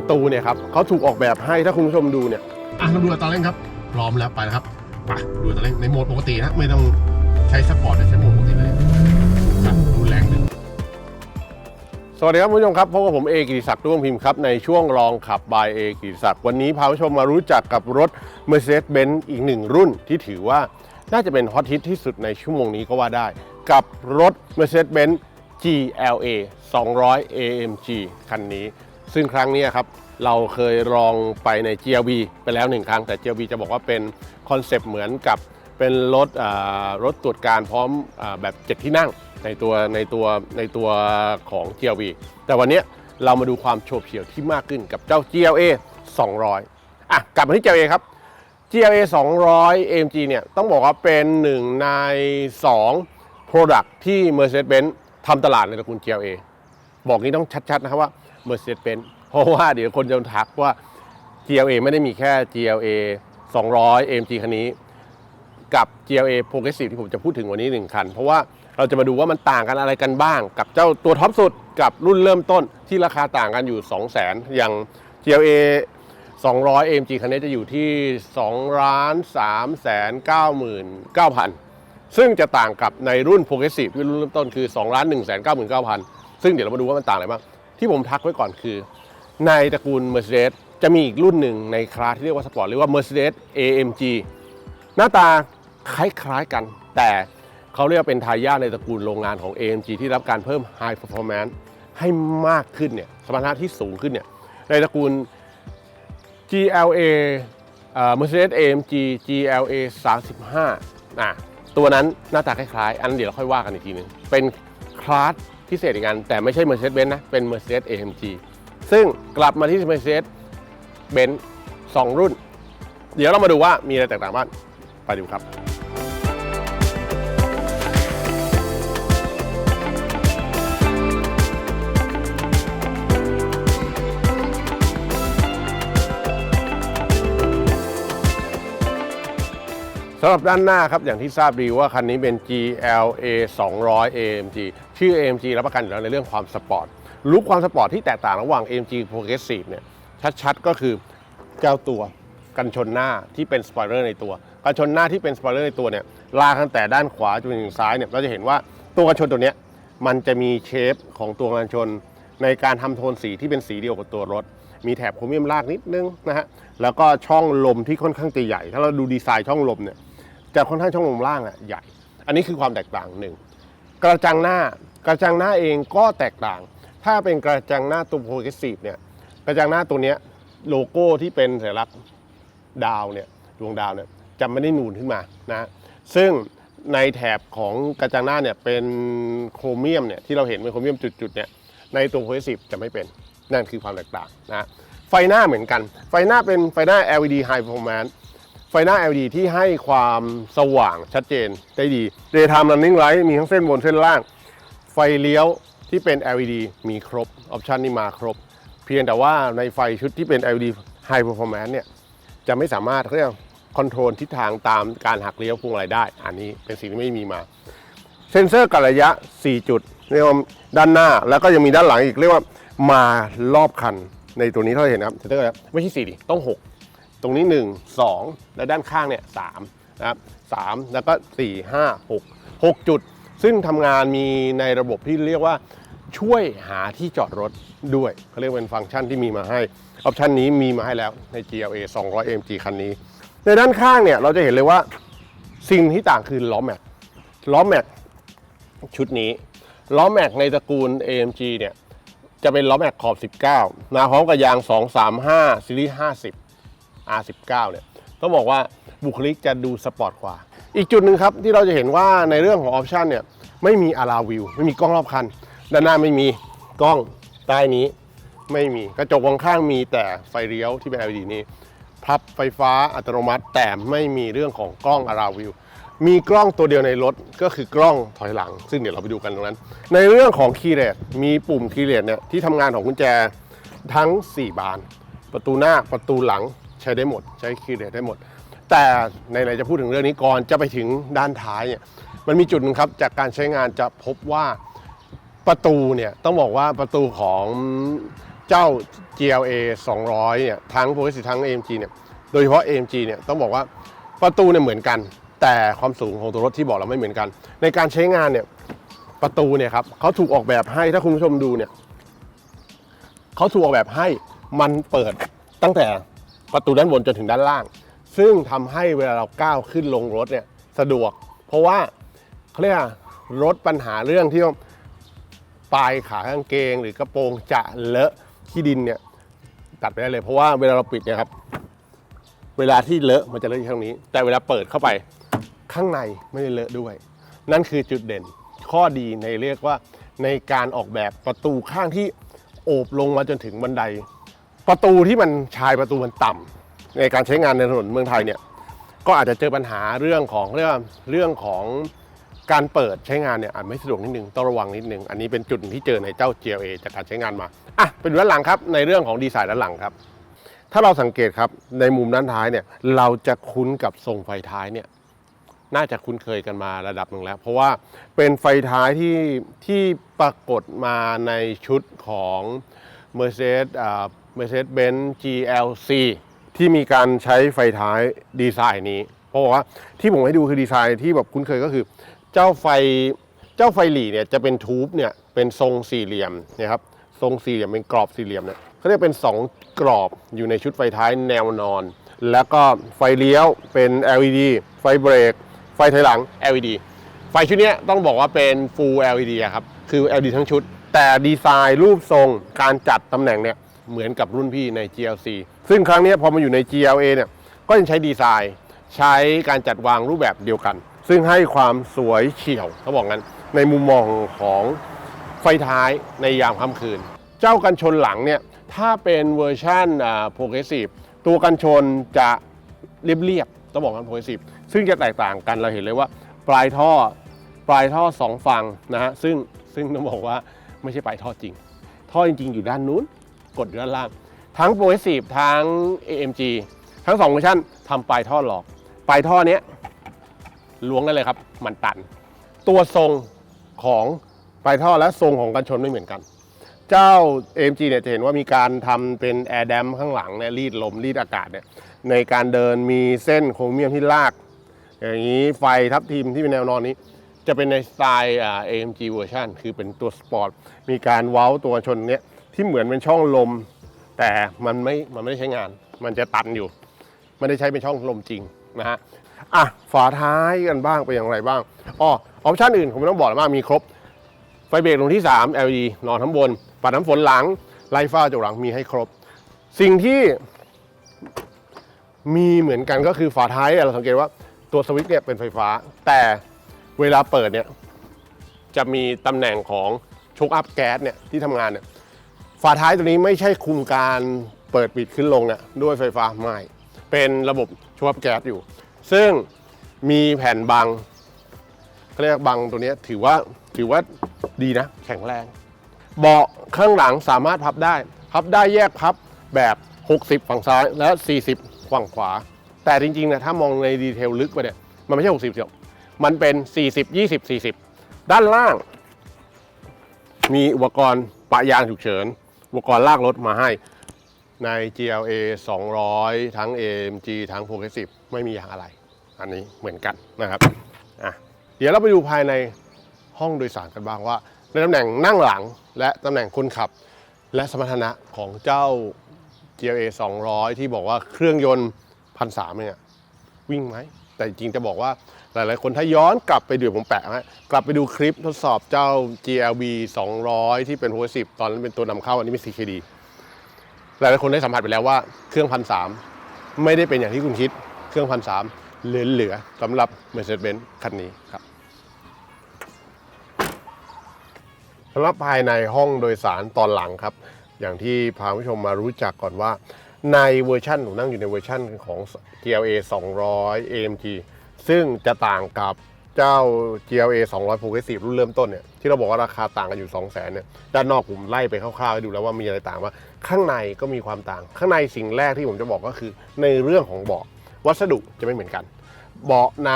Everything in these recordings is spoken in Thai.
ประตูเนี่ยครับเขาถูกออกแบบให้ถ้าคุณผู้ชมดูเนี่ยอะมาดูอัตราเร่งครับ พร้อมแล้วไปแล้วครับไปดูอัตราเร่งในโหมดปกตินะไม่ต้องใช้สปอร์ตนะใช้โหมดปกติเลยครับดูแรงหนึ่งสวัสดีครับคุณผู้ชมครับพบกับผมเอกิติศักดิ์ด้วงพิมพ์ครับในช่วงลองขับบายเอกิติศักดิ์วันนี้พาคุณผู้ชมมารู้จักกับรถ Mercedes-Benz อีกหนึ่งรุ่นที่ถือว่าน่าจะเป็นฮอตฮิตที่สุดในชั่วโมงนี้ก็ว่าได้ กับรถ Mercedes-Benz GLA 200 AMG คันนี้ ซึ่งครั้งนี้ครับเราเคยลองไปใน GLB ไปแล้วหนึ่งครั้ง แต่ GLB จะบอกว่าเป็นคอนเซปต์เหมือนกับเป็นรถรถตรวจการพร้อมอแบบ7ที่นั่งในตัวในตัวในตัวของ GLB แต่วันนี้เรามาดูความโฉบเฉี่ยวที่มากขึ้นกับเจ้า GLA 200 อะ กลับมาที่ GLA ครับ GLA 200 AMG เนี่ยต้องบอกว่าเป็นหนึ่งใน 2 Product ที่ Mercedes-Benz ทำตลาดในตระกูล GLA บอกนี้ต้องชัดๆนะครับว่า Mercedes-Benz เพราะว่าเดี๋ยวคนจะทักว่า GLA ไม่ได้มีแค่ GLA 200 AMG คันนี้ กับ GLA Progressive ที่ผมจะพูดถึงวันนี้หนึ่งคัน เพราะว่าเราจะมาดูว่ามันต่างกันอะไรกันบ้าง กับเจ้าตัวท็อปสุดกับรุ่นเริ่มต้นที่ราคาต่างกันอยู่ 2 0 0 0 0 0อย่าง GLA 200 AMG คันนี้จะอยู่ที่2ล้าน3แสน99,000 ซึ่งจะต่างกับในรุ่น Progressive ที่รุ่นเริ่มต้นคือ2ล้าน1แสน99,000 ซึ่งเดี๋ยวเรามาดูว่ามันต่างอะไรบ้าง ที่ผมทักไว้ก่อนคือ ในตระกูล Mercedes จะมีอีกรุ่นหนึ่งในคลาสที่เรียกว่าสปอร์ตเรียกว่า Mercedes AMG หน้าตาคล้ายๆกัน แต่เขาเรียกว่าเป็นทายาทในตระกูลโรงงานของ AMG ที่รับการเพิ่ม High Performance ให้มากขึ้นเนี่ยสมรรถนะที่สูงขึ้นเนี่ยในตระกูล GLA เอ่อ Mercedes AMG GLA 35อะตัวนั้นหน้าตาคล้ายๆ อันนนเดี๋ยวเราค่อยว่ากันอีกทีหนึงเป็นคลาส พิเศษอีกอันแต่ไม่ใช่ Mercedes-Benz นะ เป็น Mercedes AMG ซึ่งกลับมาที่ Mercedes-Benz สองรุ่น เดี๋ยวเรามาดูว่ามีอะไรแตกต่างบ้างไปดูครับสำหรับด้านหน้าครับ อย่างที่ทราบดีว่าคันนี้เป็น GLA 200 AMG ชื่อ AMG รับประกันอยู่แล้วในเรื่องความสปอร์ตลุคความสปอร์ตที่แตกต่างระหว่าง AMG Progressive เนี่ยชัดๆ ก็คือเจ้าตัวกันชนหน้าที่เป็นสปอยเลอร์ในตัวกันชนหน้าที่เป็นสปอยเลอร์ในตัวเนี่ยลากตั้งแต่ด้านขวาจนถึงซ้ายเนี่ยเราจะเห็นว่าตัวกันชนตัวเนี้ยมันจะมีเชฟของตัวกันชน ในการทำโทนสีที่เป็นสีเดียวกับตัวรถ มีแถบโครเมียมลากนิดนึงนะฮะแล้วก็ช่องลมที่ค่อนข้างจะใหญ่ ถ้าเราดูดีไซน์ช่องลมเนี่ยจะค่อนข้างช่องลมล่างอะใหญ่ อันนี้คือความแตกต่างหนึ่งกระจังหน้า กระจังหน้าเองก็แตกต่าง ถ้าเป็นกระจังหน้าตัวโปรเกรสซีฟเนี่ยกระจังหน้าตัวเนี้ยโลโก้ที่เป็นสัญลักษณ์ดาวเนี่ยดวงดาวเนี่ยจะไม่ได้นูนขึ้นมานะซึ่งในแถบของกระจังหน้าเนี่ยเป็นโครเมียมเนี่ยที่เราเห็นเป็นโครเมียมจุดๆเนี่ยในตัวโปรเกรสซีฟจะไม่เป็นนั่นคือความแตกต่างนะไฟหน้าเหมือนกัน ไฟหน้าเป็นไฟหน้า LED High Performance ไฟหน้า LED ที่ให้ความสว่างชัดเจนได้ดี Daytime Running Light มีทั้งเส้นบนเส้นล่าง ไฟเลี้ยวที่เป็น LED มีครบ ออปชันนี่มาครบ เพียงแต่ว่าในไฟชุดที่เป็น LED High Performance เนี่ยจะไม่สามารถเรียกคอนโทรลทิศทางตามการหักเลี้ยวพวงมาลัยได้ อันนี้เป็นสิ่งที่ไม่มีมา เซนเซอร์กัดระยะ 4 จุดเรียกว่าด้านหน้าแล้วก็ยังมีด้านหลังอีกเรียกว่ามารอบคันในตัวนี้เท่าที่เห็นนะครับเซนเซอร์กัดระยะไม่ใช่4ดิต้อง 6 ตรงนี้ 1 2 และด้านข้างเนี่ย3นะครับ3แล้วก็ 4 5 6 6 จุด ซึ่งทำงานมีในระบบที่เรียกว่าช่วยหาที่จอดรถด้วยเขาเรียกเป็นฟังก์ชันที่มีมาให้ออปชันนี้มีมาให้แล้วใน GLA 200 AMG คันนี้ ในด้านข้างเนี่ยเราจะเห็นเลยว่าสิ่งที่ต่างคือล้อแม็กล้อแม็กชุดนี้ล้อแม็กในตระกูล AMG เนี่ยจะเป็นล้อแม็กขอบ 19มาพร้อมกับยาง 235ซีรีส์50 R19 เนี่ยต้องบอกว่าบุคลิกจะดูสปอร์ตกว่า อีกจุดหนึ่งครับที่เราจะเห็นว่าในเรื่องของออปชันเนี่ยไม่มีอาราวิวไม่มีกล้องรอบคัน ด้านหน้าไม่มีกล้องใต้นี้ไม่มีกระจกมองข้างมีแต่ไฟเลี้ยวที่เป็น LED นี้พับไฟฟ้าอัตโนมัติ แต่ไม่มีเรื่องของกล้องอาราวิวมีกล้องตัวเดียวในรถก็คือกล้องถอยหลัง ซึ่งเดี๋ยวเราไปดูกันตรงนั้น ในเรื่องของคีย์เลสมีปุ่มคีย์เลสเนี่ยที่ทำงานของกุญแจทั้ง 4 บาน ประตูหน้าประตูหลังใช้ได้หมด ใช้คีย์เลสได้หมด แต่ในไหนๆจะพูดถึงเรื่องนี้ก่อนจะไปถึงด้านท้ายเนี่ยมันมีจุดนึงครับจากการใช้งานจะพบว่าประตูเนี่ยต้องบอกว่าประตูของเจ้า GLA 200เนี่ยทั้ง Progressive ทั้ง AMG เนี่ยโดยเฉพาะ AMG เนี่ยต้องบอกว่าประตูเนี่ยเหมือนกัน แต่ความสูงของตัวรถที่บอกเราไม่เหมือนกัน ในการใช้งานเนี่ยประตูเนี่ยครับเขาถูกออกแบบให้ถ้าคุณผู้ชมดูเนี่ยเขาถูกออกแบบให้มันเปิดตั้งแต่ประตูด้านบนจนถึงด้านล่าง ซึ่งทำให้เวลาเราก้าวขึ้นลงรถเนี่ยสะดวก เพราะว่าเขาเรียกว่าลดปัญหาเรื่องที่ปลายขากางเกง หรือกระโปรงจะเลอะขี้ดินเนี่ยตัดไปได้เลยเพราะว่าเวลาเราปิดเนี่ยครับเวลาที่เลอะมันจะเลอะอยู่ข้างนี้ แต่เวลาเปิดเข้าไปข้างในไม่ได้เลอะด้วย นั่นคือจุดเด่นข้อดีในเรียกว่าในการออกแบบประตูข้างที่โอบลงมาจนถึงบันได ประตูที่มันชายประตูมันต่ำ ในการใช้งานในถนนเมืองไทยเนี่ยก็อาจจะเจอปัญหาเรื่องของเรื่องเรื่องของการเปิดใช้งานเนี่ยอาจไม่สะดวกนิดนึงต้องระวังนิดนึง อันนี้เป็นจุดที่เจอในเจ้า GLA จากการใช้งานมาอะเป็นด้านหลังครับในเรื่องของดีไซน์ด้านหลังครับ ถ้าเราสังเกตครับในมุมด้านท้ายเนี่ยเราจะคุ้นกับทรงไฟท้ายเนี่ยน่าจะคุ้นเคยกันมาระดับหนึ่งแล้ว เพราะว่าเป็นไฟท้ายที่ที่ปรากฏมาในชุดของ Mercedes อ่า Mercedes-Benz GLC ที่มีการใช้ไฟท้ายดีไซน์นี้ เพราะว่าที่ผมให้ดูคือดีไซน์ที่แบบคุ้นเคยก็คือ เจ้าไฟเจ้าไฟหลีเนี่ยจะเป็นทูบเนี่ยเป็นทรงสี่เหลี่ยมนะครับทรงสี่เหลี่ยมเป็นกรอบสี่เหลี่ยมเนี่ยเขาเรียกเป็น 2 กรอบอยู่ในชุดไฟท้ายแนวนอน แล้วก็ไฟเลี้ยวเป็น LED ไฟเบรก ไฟถอยหลัง LED ไฟชุดนี้ต้องบอกว่าเป็น Full LED ครับ คือ LED ทั้งชุด แต่ดีไซน์รูปทรงการจัดตำแหน่งเนี่ย เหมือนกับรุ่นพี่ใน GLC ซึ่งครั้งนี้พอมาอยู่ใน GLA เนี่ยก็ยังใช้ดีไซน์ ใช้การจัดวางรูปแบบเดียวกัน ซึ่งให้ความสวยเฉียวเขาบอกงั้น ในมุมมองของไฟท้ายในยามค่ำคืน เจ้ากันชนหลังเนี่ยถ้าเป็นเวอร์ชันอ่า progressive ตัวกันชนจะเรียบๆต้องบอกกัน progressive ซึ่งจะแตกต่างกันเราเห็นเลยว่า ปลายท่อปลายท่อสองฝั่งนะฮะซึ่งซึ่งต้องบอกว่าไม่ใช่ปลายท่อจริง ท่อจริง ๆ อยู่ด้านนู้น กดอยู่ด้านล่าง ทั้ง progressive ทั้ง AMG ทั้งสองเวอร์ชันทำปลายท่อหลอก ปลายท่อเนี้ยล้วงได้เลยครับ มันตัน ตัวทรงของปลายท่อและทรงของกันชนไม่เหมือนกัน เจ้า AMG เนี่ยจะเห็นว่ามีการทำเป็นแอร์แดมข้างหลังเนี่ยรีดลมรีดอากาศเนี่ยในการเดินมีเส้นโครเมียมที่ลาก อย่างนี้ไฟทับทิมที่เป็นแนวนอนนี้ จะเป็นในสไตล์ AMG เวอร์ชันคือเป็นตัวสปอร์ต มีการเว้าตัวชนเนี้ย ที่เหมือนเป็นช่องลม แต่มันไม่มันไม่ได้ใช้งาน มันจะตันอยู่ ไม่ได้ใช้เป็นช่องลมจริงนะฮะอะฝาท้ายกันบ้างเป็นอย่างไรบ้างอ๋อออปชั่นอื่นผมไม่ต้องบอกแล้วมากมีครบ ไฟเบรกตรงที่ 3 LED นอนทั้งบนปัดน้ำฝนหลังไล่ฟ้าจากหลังมีให้ครบ สิ่งที่มีเหมือนกันก็คือฝาท้ายเนี่ยเราสังเกตว่าตัวสวิตช์เนี่ยเป็นไฟฟ้า แต่เวลาเปิดเนี่ยจะมีตำแหน่งของชกอัพแก๊สเนี่ยที่ทำงานเนี่ย ฝาท้ายตัวนี้ไม่ใช่คุมการเปิดปิดขึ้นลงเนี่ยด้วยไฟฟ้าไม่ เป็นระบบชกอัพแก๊สอยู่ ซึ่งมีแผ่นบังเขาเรียกบังตัวนี้ถือว่าถือว่าดีนะ แข็งแรง เบาะข้างหลังสามารถพับได้ พับได้แยกพับแบบ 60 ฝั่งซ้ายและ 40 ฝั่งขวา แต่จริงๆนี่ยถ้ามองในดีเทลลึกไปเนี่ยมันไม่ใช่ 60เดียวมันเป็น 40 20 40 ด้านล่าง มีอุปกรณ์ปะยางฉุกเฉิน อุปกรณ์ลากรถมาให้ใน GLA 200 ทั้ง AMG ทั้ง Progressive ไม่มีอย่างอะไร อันนี้เหมือนกันนะครับอะเดี๋ยวเราไปดูภายในห้องโดยสารกันบ้างว่า ในตำแหน่งนั่งหลังและตำแหน่งคนขับ และสมรรถนะของเจ้า GLA 200 ที่บอกว่าเครื่องยนต์พันสามเนี่ยวิ่งไหม แต่จริงจะบอกว่า หลายๆ คนถ้าย้อนกลับไปดูผมแปะให้กลับไปดูคลิปทดสอบเจ้า GLB 200 ที่เป็น progressive ตอนนั้นเป็นตัวนำเข้าอันนี้เป็น CKD หลายๆคนได้สัมผัสไปแล้วว่าเครื่องพันสามไม่ได้เป็นอย่างที่คุณคิดเครื่องพันสามเหลือๆสำหรับ Mercedes-Benz คันนี้ครับสำหรับภายในห้องโดยสารตอนหลังครับ อย่างที่พาผู้ชมมารู้จักก่อนว่า ในเวอร์ชันหนูนั่งอยู่ในเวอร์ชันของ GLA 200 AMG ซึ่งจะต่างกับเจ้า GLA 200 Progressive รุ่นเริ่มต้นเนี่ยที่เราบอกว่าราคาต่างกันอยู่ 2 0 0 0 0นเนี่ยด้านนอกผมไล่ไปคร่าวๆให้ดูแล้วว่ามีอะไรต่างว่าข้างในก็มีความต่าง ข้างในสิ่งแรกที่ผมจะบอกก็คือในเรื่องของเบาะวัสดุจะไม่เหมือนกัน เบาะใน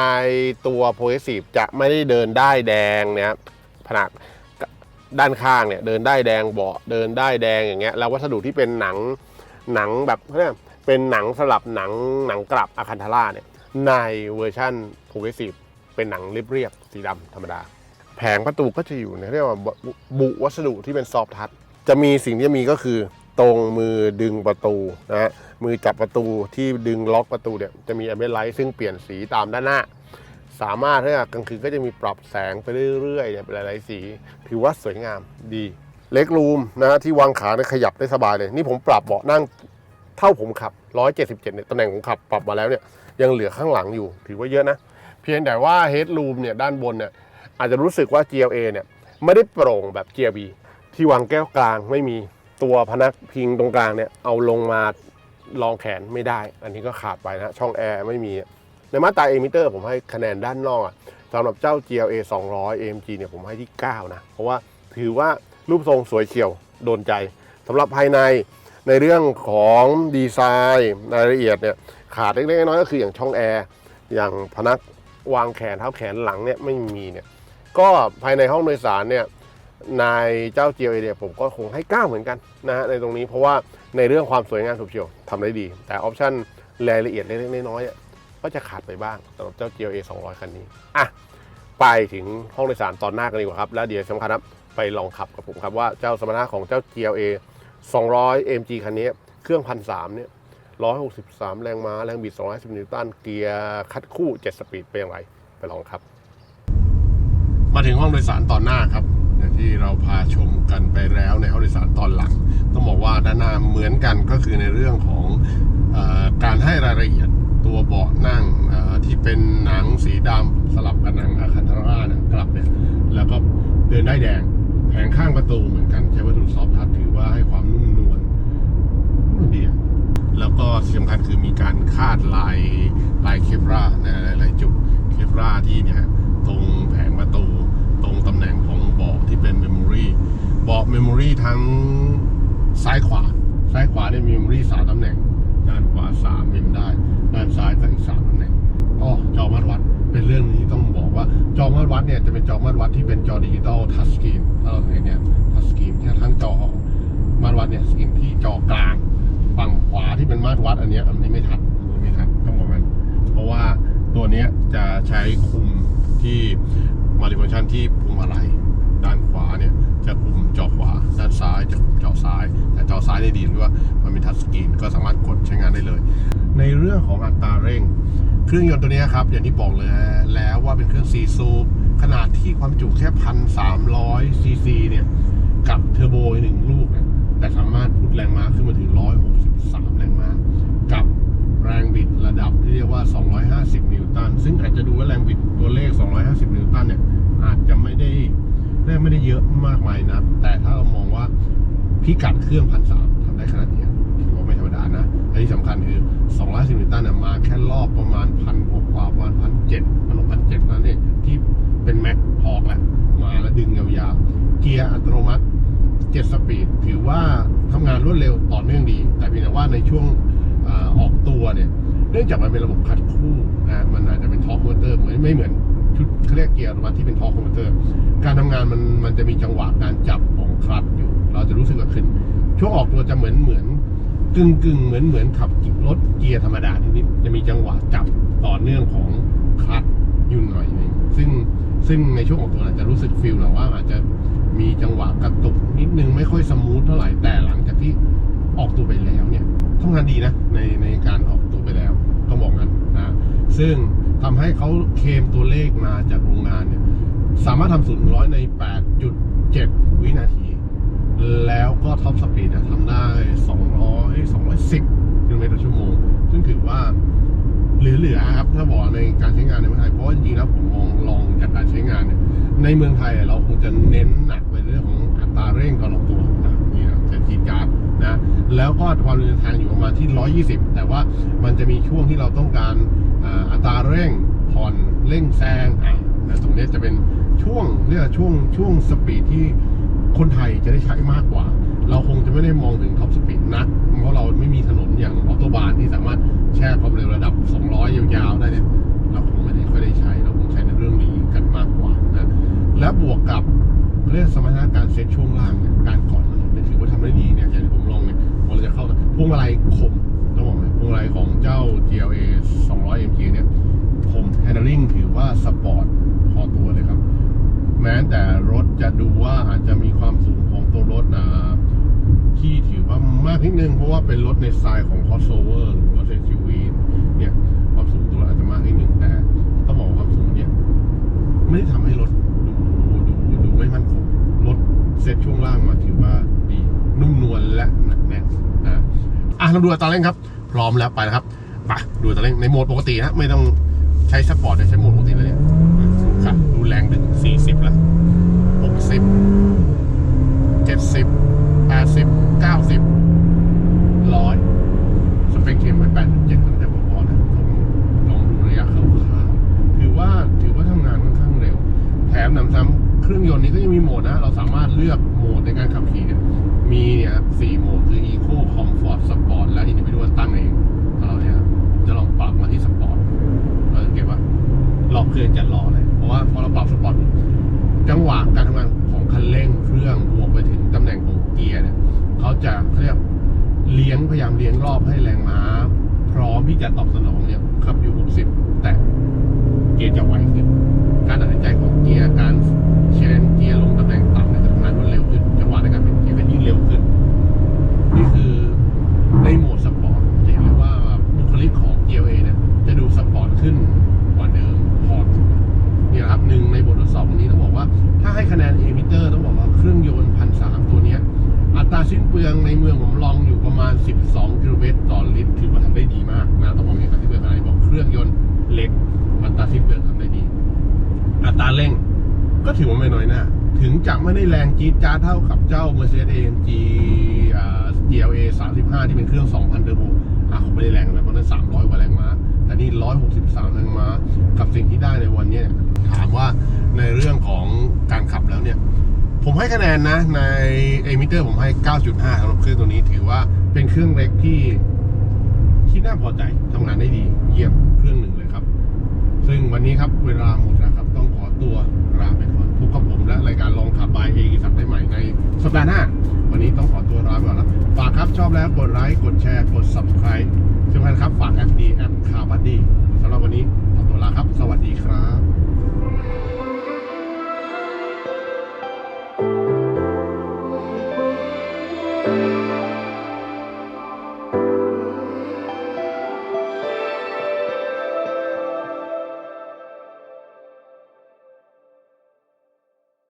ตัว Progressive จะไม่ได้เดินได้แดงเนี่ยผนังด้านข้างเนี่ยเดินได้แดงเบาะเดินได้แดงอย่างเงี้ยแล้ววัสดุที่เป็นหนังหนังแบบเขาเรียกเป็นหนังสลับหนังหนังกลับอาคันทาร่าเนี่ย ในเวอร์ชั่น progressive เป็นหนังเรียบๆสีดำธรรมดา แผงประตูก็จะอยู่ในเรียกว่าบุวัสดุที่เป็นซอฟทัชจะมีสิ่งที่มีก็คือตรงมือดึงประตูนะฮะมือจับประตูที่ดึงล็อกประตูเนี่ยจะมีแอมเบลไลท์ซึ่งเปลี่ยนสีตามด้านหน้า สามารถถ้ากลางคืนก็จะมีปรับแสงไปเรื่อยๆเนี่ยเป็นหลายๆสี ถือว่าสวยงามดี เล็กรูมนะฮะที่วางขาเนี่ยขยับได้สบายเลย นี่ผมปรับเบาะนั่ง เท่าผมขับ 177เนี่ยตำแหน่งผมขับปรับมาแล้วเนี่ยยังเหลือข้างหลังอยู่ ถือว่าเยอะนะ เพียงแต่ว่าเฮดรูมเนี่ยด้านบนเนี่ยอาจจะรู้สึกว่า GLA เนี่ยไม่ได้โปร่งแบบ GLB ที่วางแก้วกลางไม่มีตัวพนักพิงตรงกลางเนี่ยเอาลงมารองแขนไม่ได้ อันนี้ก็ขาดไปนะช่องแอร์ไม่มี ในมาตราเอมิเตอร์ผมให้คะแนนด้านนอกอะสำหรับเจ้า GLA 200 AMG เนี่ยผมให้ที่ 9 นะ เพราะว่าถือว่ารูปทรงสวยเฉียวโดนใจสำหรับภายใน ในเรื่องของดีไซน์รายละเอียดเนี่ยขาดเล็กๆน้อยๆก็คืออย่างช่องแอร์อย่างพนักวางแขนเท้าแขนหลังเนี่ยไม่มีเนี่ยก็ภายในห้องโดยสารเนี่ยในเจ้า GLA เนี่ยผมก็คงให้9เหมือนกันนะฮะในตรงนี้เพราะว่าในเรื่องความสวยงามสุดเฉียวทำได้ดี แต่ออปชั่นรายละเอียดเล็กๆน้อยๆก็จะขาดไปบ้างสำหรับเจ้า GLA 200คันนี้อะไปถึงห้องโดยสารตอนหน้ากันดีกว่าครับ แล้วเดี๋ยวสำคัญครับไปลองขับกับผมครับว่าเจ้าสมรรถนะของเจ้า GLA 200 AMG คันนี้ เครื่องพันสามเนี่ย163 แรงม้า แรงบิด 210 นิวตัน เกียร์คัดคู่ 7 สปีดเป็นอย่างไร ไปลองครับ มาถึงห้องโดยสารตอนหน้าครับอย่างที่เราพาชมกันไปแล้วในห้องโดยสารตอนหลัง ต้องบอกว่าด้านหน้าเหมือนกันก็คือในเรื่องของอการให้รายละเอียดตัวเบาะนั่งที่เป็นหนังสีดำสลับกับหนังอาคันทาร่าหนังกลับเนี่ยแล้วก็เดินได้แดงแผงข้างประตูเหมือนกันใช้วัสดุซอฟทัชถือ ว่าให้ความนุ่มนวลดีอะแล้วก็ที่สำคัญคือมีการคาดลายลายเคปราในหลาย ๆ จุดเคปราที่เนี่ยตรงแผงประตูตรงตำแหน่งของเบาะที่เป็นเมมโมรีเบาะเมมโมรีทั้งซ้ายขวา ซ้ายขวาเนี่ยมีเมมโมรีสามตำแหน่ง ด้านขวาสามเมมได้ ด้านซ้ายก็อีกสามตำแหน่งอ๋อจอมาตรวัดเป็นเรื่องนี้ต้องบอกว่าจอมาตรวัดเนี่ยจะเป็นจอมาตรวัดที่เป็นจอดิจิตอลทัชสกรีนถ้าเราเห็นเนี่ยทัชสกรีนที่ทั้งจอ มาตรวัดเนี่ยสกรีนที่จอกลางฝั่งขวาที่เป็นมาตรวัดอันเนี้ยอันนี้ไม่ทันอันนี้ไม่ทันต้องบอกมันเพราะว่าตัวเนี้ยจะใช้คุมที่มัลติฟังชันที่พวงมาลัยด้านขวาเนี่ยจะคุมจอขวา ด้านซ้ายจะคุมจอซ้าย แต่จอซ้ายได้ดีที่ว่ามันมีทัชสกรีนก็สามารถกดใช้งานได้เลย ในเรื่องของอัตราเร่ง เครื่องยนต์ตัวนี้ครับ อย่างที่บอกเลยแล้วว่าเป็นเครื่อง4สูบขนาดที่ความจุแค่พันสามร้อยซีซีเนี่ย กับเทอร์โบอีกหนึ่งลูกเนี่ย แต่สามารถพุทแรงม้าขึ้นมาถึง 163 แรงม้า กับแรงบิดระดับที่เรียกว่า 250 นิวตัน ซึ่งอาจจะดูว่าแรงบิดตัวเลข 250 นิวตันเนี่ย อาจจะไม่ได้ไม่ได้เยอะมากมายนะ แต่ถ้าเรามองว่าพิกัดเครื่องพันสามทำได้ขนาดนี้ถือว่าไม่ธรรมดานะและที่สำคัญคือ210นิวตันเนี่ยมาแค่รอบประมาณพันกว่าประมาณพันเจ็ดพันหกพันเจ็ดนั่นเองที่เป็นแม็กทอกแหละ มาแล้วดึงยาวๆ เกียร์อัตโนมัติ 7 สปีดถือว่าทำงาน รวดเร็วต่อเนื่องดี แต่เพียงแต่ว่าในช่วงอออกตัวเนี่ย เนื่องจากมันเป็นระบบคัดคู่นะมันอาจจะเป็นทอร์คคอเตอร์เหมือนไม่เหมือนชุดเขาเรียกเกียร์อัตโนมัติที่เป็นทอร์คคอเตอร์ การทำงานมันมันจะมีจังหวะการจับของคลัตช์อยู่ เราจะรู้สึกว่าขึ้น ช่วงออกตัวจะเหมือนเหมือนกึ่งกึ่งเหมือนเหมือนขับรถเกียร์ธรรมดาทีนิดๆจะมีจังหวะจับต่อเนื่องของคลัตช์อยู่หน่อยนึงซึ่งซึ่งในช่วงออกตัวอาจจะรู้สึกฟิลหรือว่าอาจจะมีจังหวะกระตุกนิดนึงไม่ค่อยสมูทเท่าไหร่แต่หลัง จากที่ออกตัวไปแล้วเนี่ยทำงานดีนะในในการออกตัวไปแล้วต้องบอกงั้นนะซึ่งทำให้เขาเคลมตัวเลขมาจากโรงงานเนี่ยสามารถทำศูนย์ร้อยใน 8.7 วินาที แล้วก็ท็อปสปีดเนี่ยทำได้ 200 210กิโลเมตรต่อชั่วโมง ซึ่งถือว่าเหลือๆครับถ้าบอกในการใช้งานในเมืองไทย เพราะจริงๆแล้วผมมองลองจากการใช้งานเนี่ยในเมืองไทยเราคงจะเน้นหนักไปเรื่องของอัตราเร่งก่อนออกตัว นะนี่นะจะจีดจาร์ดนะแล้วก็ความเร็วทางอยู่ประมาณที่ 120 แต่ว่ามันจะมีช่วงที่เราต้องการอัตราเร่งผ่อนเร่งแซงอะนะตรงนี้จะเป็นช่วงเรียกว่าช่วงช่วงสปีดที่คนไทยจะได้ใช้มากกว่า เราคงจะไม่ได้มองถึงท็อปสปีดนัก เพราะเราไม่มีถนนอย่างออโตบานที่สามารถแช่ความเร็วระดับ 200 ยาวๆ ได้เนี่ยเราคงไม่ได้ค่อยได้ใช้ เราคงใช้ในเรื่องนี้กันมากกว่านะและบวกกับเขาเรียกสมรรถนะการเซ็ตช่วงล่างเนี่ยการก่อว่าทำ ได้ดีเนี่ยอย่างที่ผมลองเนี่ยพอเราจะเข้าพวงมาลัยคมต้องบอกเลยพวงมาลัยของเจ้า GLA 200 MG เนี่ยคม handling ถือว่าสปอร์ตพอตัวเลยครับ แม้แต่รถจะดูว่าอาจจะมีความสูงของตัวรถนะที่ถือว่ามากนิดนึง เพราะว่าเป็นรถในสไตล์ของ crossover หรือรถ SUV เนี่ยความสูงตัวอาจจะมากนิดนึงแต่ต้องบอกความสูงเนี่ยไม่ได้ทำให้รถดูดูดูไม่มั่นคงรถเซ็ตช่วงล่างมาถือว่า นุ่มนวลและหนักแน่นนะอะเราดูอัตราเร่งครับ พร้อมแล้วไปนะครับไปดูอัตราเร่งในโหมดปกตินะไม่ต้องใช้สปอร์ตใช้โหมดปกติเลยเนี่ยครับดูแรงดึง40แล้ว60 70 80 90 100 สเปคเทียมไว้87ตั้งแต่พอๆนะผมลองดูระยะคร่าวๆถือว่าถือว่าทำงานค่อนข้างเร็ว แถมหนำซ้ำเครื่องยนต์นี้ก็ยังมีโหมดนะ เราสามารถเลือกโหมดในการขับขี่เนี่ย มีเนี่ยครับสี่โหมดคือ Eco Comfort Sport และ Individual ตั้งเองของเราเนี่ยจะลองปรับมาที่สปอร์ตเราสังเกตว่ารอบเครื่องจะรอเลย เพราะว่าพอเราปรับสปอร์ต จังหวะการทำงานของคันเร่งเครื่องบวกไปถึงตำแหน่งของเกียร์เนี่ย เขาจะเขาเรียกเลี้ยงพยายามเลี้ยงรอบให้แรงม้า พร้อมที่จะตอบสนองเนี่ยขับอยู่ 60 แต่เกียร์จะไวขึ้น การตัดสินใจของเกียร์การเชนเกียร์ลง สิ้นเปลืองในเมืองผมลองอยู่ประมาณ 12 กิโลเมตรต่อลิตรถือว่าทำได้ดีมากนะต้องบอกอย่างนี้อัตรสิ้นเปลืองอะไรบอกเครื่องยนต์เล็กอัตราสิ้นเปลืองทำได้ดี อัตราเร่งก็ถือว่าไม่น้อยหน้าถึงจะไม่ได้แรงจี๊ดจ้าเท่ากับเจ้า Mercedes AMG อ่า GLA 35 ที่เป็นเครื่อง 2,000 เทอร์โบอะเขาไม่ได้แรงนะเพราะนั้น 300 กว่าแรงม้า แต่นี่ 163 แรงม้า กับสิ่งที่ได้ในวันนี้เนี่ยถามว่าในเรื่องของการขับแล้วเนี่ย ผมให้คะแนนนะ ในเอมิเตอร์ผมให้ 9.5สำหรับเครื่องตัวนี้ถือว่าเป็นเครื่องเล็กที่ที่น่าพอใจทำงานได้ดี เยี่ยมเครื่องหนึ่งเลยครับ ซึ่งวันนี้ครับเวลาหมดแล้วครับ ต้องขอตัวลาไปก่อนพบกับผมและรายการลองขับบายเองสับได้ใหม่ในสัปดาห์หน้า วันนี้ต้องขอตัวลาไปก่อนแล้วฝากครับชอบแล้วกดไลค์กดแชร์กด subscribe สำคัญครับฝากแอปดีแอปคาร์บัดดี้สำหรับวันนี้ขอตัวลาครับ สวัสดีครับ